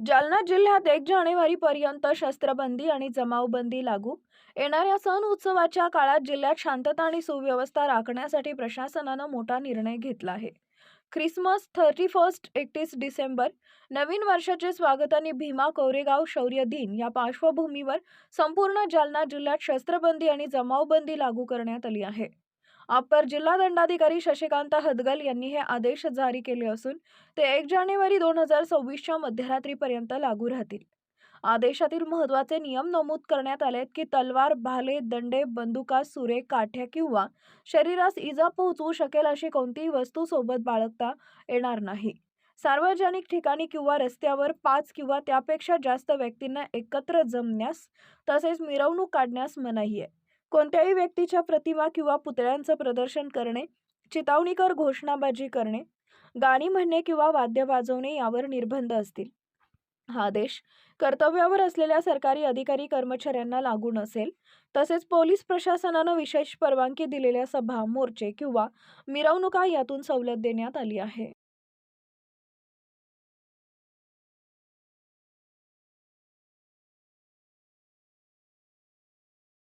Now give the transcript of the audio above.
जालना जिल्ह्यात एक जानेवारीपर्यंत शस्त्रबंदी आणि जमावबंदी लागू. येणाऱ्या सण उत्सवाच्या काळात जिल्ह्यात शांतता आणि सुव्यवस्था राखण्यासाठी प्रशासनानं मोठा निर्णय घेतला आहे. ख्रिसमस थर्टी फर्स्ट एकतीस डिसेंबर नवीन वर्षाचे स्वागत आणि भीमा कोरेगाव शौर्य दिन या पार्श्वभूमीवर संपूर्ण जालना जिल्ह्यात शस्त्रबंदी आणि जमावबंदी लागू करण्यात आली आहे. अप्पर जिल्हा दंडाधिकारी शशिकांत हदगल यांनी हे आदेश जारी केले असून ते एक जानेवारी दोन हजार सव्वीसच्या मध्यरात्रीपर्यंत लागू राहतील. आदेशातील महत्त्वाचे नियम नमूद करण्यात आले आहेत की तलवार भाले दंडे बंदुका सुरे काठ्या किंवा शरीरास इजा पोहोचवू शकेल अशी कोणतीही वस्तू सोबत बाळगता येणार नाही. सार्वजनिक ठिकाणी किंवा रस्त्यावर पाच किंवा त्यापेक्षा जास्त व्यक्तींना एकत्र जमण्यास तसेच मिरवणूक काढण्यास मनाई आहे. कोणत्याही व्यक्तीच्या प्रतिमा किंवा पुतळ्यांचं प्रदर्शन करणे चितावणीकर घोषणाबाजी करणे गाणी म्हणणे किंवा वाद्य वाजवणे यावर निर्बंध असतील. हा आदेश कर्तव्यावर असलेल्या सरकारी अधिकारी कर्मचाऱ्यांना लागू नसेल तसेच पोलीस प्रशासनानं विशेष परवानगी दिलेल्या सभा मोर्चे किंवा मिरवणुका यातून सवलत देण्यात आली आहे.